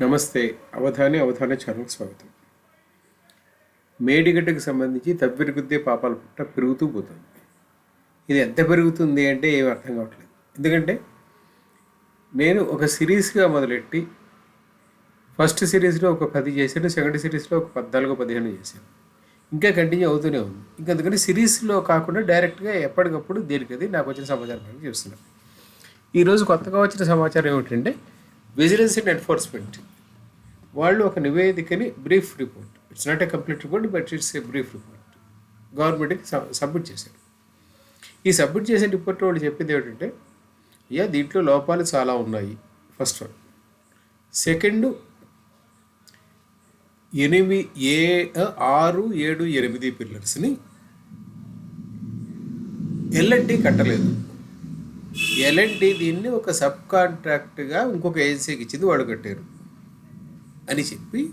నమస్తే అవధాని అవధాన ఛానల్కి స్వాగతం. మేడిగడ్డకు సంబంధించి తవ్విరుగుద్దే పాపాల పుట్ట పెరుగుతూ పోతుంది. ఇది ఎంత పెరుగుతుంది అంటే ఏం అర్థం కావట్లేదు. ఎందుకంటే నేను ఒక సిరీస్గా మొదలెట్టి ఫస్ట్ సిరీస్లో ఒక పది చేశాను సెకండ్ సిరీస్లో ఒక పద్నాలుగు పదిహేను చేశాను. ఇంకా కంటిన్యూ అవుతూనే ఉంది. ఇంకా అందుకని సిరీస్లో కాకుండా డైరెక్ట్గా ఎప్పటికప్పుడు దేనికది నాకు వచ్చిన సమాచారం చూస్తున్నాను ఈరోజు కొత్తగా వచ్చిన సమాచారం ఏమిటంటే విజిలెన్స్ అండ్ ఎన్ఫోర్స్మెంట్. వాళ్ళు ఒక నివేదికని brief report. It's not a complete report but it's a brief report గవర్నమెంట్కి సబ్మిట్ చేశారు. ఈ సబ్మిట్ చేసిన రిపోర్ట్ వాళ్ళు చెప్పింది ఏమిటంటే యా దీంట్లో లోపాలు చాలా ఉన్నాయి. ఫస్ట్ వన్ సెకండ్ ఎనిమిది ఏ ఆరు ఏడు ఎనిమిది పిల్లర్స్ని ఎల్ఎన్టీ కట్టలేదు. ఎల్ఎన్టీ దీన్ని ఒక సబ్ కాంట్రాక్ట్గా ఇంకొక ఏజెన్సీకి ఇచ్చింది వాడు కట్టారు. అని చెప్పి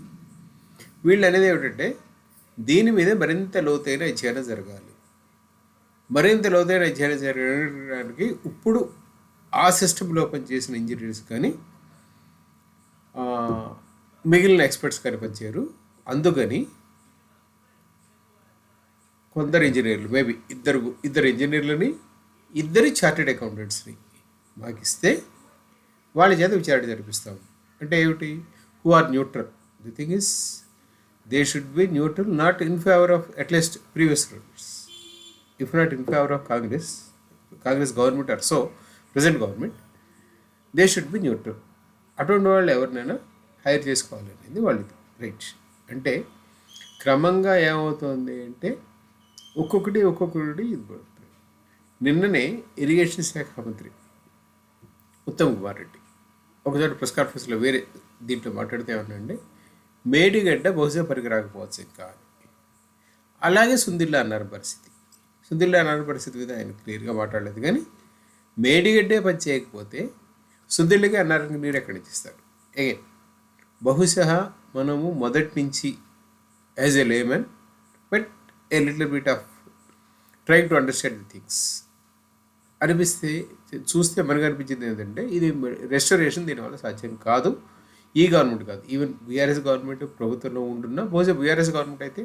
వీళ్ళు అనేది ఏమిటంటే దీని మీద మరింత లోతైన అధ్యయనం జరగాలి. మరింత లోతైన అధ్యయనం జరగడానికి ఇప్పుడు ఆ సిస్టంలో పనిచేసిన ఇంజనీర్స్ కానీ మిగిలిన ఎక్స్పర్ట్స్ కానీ పనిచేయరు. అందుకని కొందరు ఇంజనీర్లు మేబీ ఇద్దరు ఇద్దరు ఇంజనీర్లని ఇద్దరు చార్టెడ్ అకౌంటెంట్స్ని మాకు ఇస్తే వాళ్ళ చేత విచారణ జరిపిస్తాం అంటే ఏమిటి? Who are neutral the thing is they should be neutral not in favour of at least previous rules if not in favour of Congress Congress government or so present government they should be neutral అటువంటి వాళ్ళు ఎవరినైనా hire చేసుకోవాలనేది వాళ్ళది right. అంటే క్రమంగా ఏమవుతుంది అంటే ఒక్కొక్కటి ఒక్కొక్కటి ఇది కూడా నిన్ననే ఇరిగేషన్ శాఖ మంత్రి ఉత్తమ్ కుమార్ రెడ్డి ఒకసారి ప్రెస్ కాన్ఫరెన్స్లో వేరే దీంట్లో మాట్లాడితే ఏమన్నాండి మేడిగడ్డ బహుశా పనికి రాకపోవచ్చు ఇంకా అలాగే సుందిల్లా అన్నారు పరిస్థితి. సుందిల్లా అన్నారు పరిస్థితి మీద ఆయన క్లియర్గా మాట్లాడలేదు. కానీ మేడిగడ్డే పని చేయకపోతే సుందిల్లకి అన్నారానికి నీరు ఎక్కడి నుంచి ఇస్తారు? అగైన్ బహుశా మనము మొదటి నుంచి as a layman but a little bit of trying to understand the things అనిపిస్తే చూస్తే మనకు అనిపించింది ఏంటంటే ఇది రెస్టరేషన్ దీనివల్ల సాధ్యం కాదు. ఈ గవర్నమెంట్ కాదు. ఈవెన్ బీఆర్ఎస్ గవర్నమెంట్ ప్రభుత్వంలో ఉంటున్నా బహుశా బీఆర్ఎస్ గవర్నమెంట్ అయితే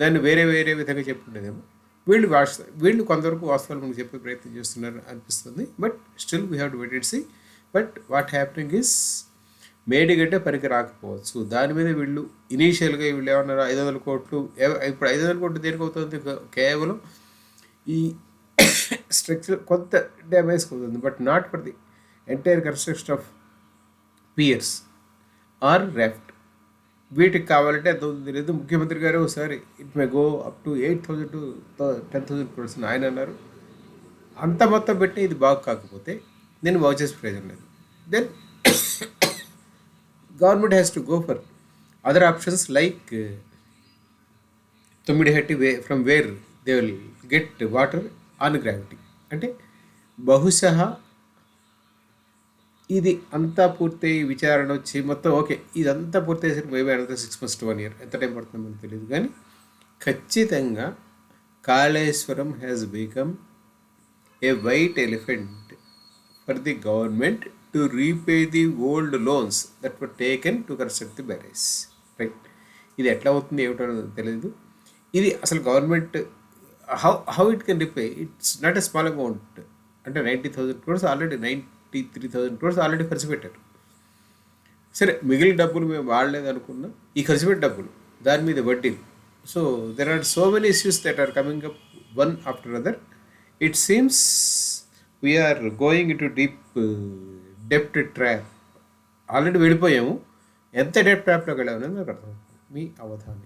దాన్ని వేరే వేరే విధంగా చెప్పుండేదేమో వీళ్ళు వాస్త వీళ్ళు కొంతవరకు వాస్తవాలు మనకు చెప్పే ప్రయత్నం చేస్తున్నారు అనిపిస్తుంది. But still we have to wait see but what happening is Medigadda పనికి రాకపోవచ్చు. దాని మీద వీళ్ళు ఇనీషియల్గా వీళ్ళు ఏమన్నారు ఐదు వందల కోట్లు ఇప్పుడు ఐదు వందల కోట్లు దేనికి అవుతుంది కేవలం ఈ స్ట్రక్చర్ కొంత డ్యామేజ్ అవుతుంది but not for the entire construction of piers or raft. వీటికి కావాలంటే అంత లేదు ముఖ్యమంత్రి గారు ఒకసారి it may go up to eight thousand to ten thousand crores ఆయన అన్నారు. అంత మొత్తం పెట్టి ఇది బాగు కాకపోతే నేను బాగు చేసే ప్రయోజనం లేదు. Then government has to go for other options like Tummidihatti way from where they will get water on gravity అంటే బహుశా ఇది అంతా పూర్తయి విచారణ వచ్చి మొత్తం ఓకే ఇదంతా పూర్తయ్యేసరికి maybe another six months to one year ఎంత టైం పడుతుందో మనకు తెలియదు కానీ ఖచ్చితంగా Kaleshwaram has become a white elephant for the government to repay the old loans that were taken to construct the barrage right ఇది ఎట్లా అవుతుంది ఏమిటో తెలియదు ఇది అసలు government how how it can repay it's not a small amount అంటే ninety thousand crores already ninety three thousand crores already ఖర్చు పెట్టారు. సరే మిగిలిన డబ్బులు మేము వాడలేదు అనుకున్నాం ఈ ఖర్చు పెట్టిన డబ్బులు దాని మీద వడ్డీలు. So there are so many issues that are coming up one after other it seems we are going to deep డెప్ట్ trap already వెళ్ళిపోయాము. ఎంత డెప్ట్ ట్రాప్లోకి వెళ్ళామనేది నాకు అర్థం మీ అవధానం.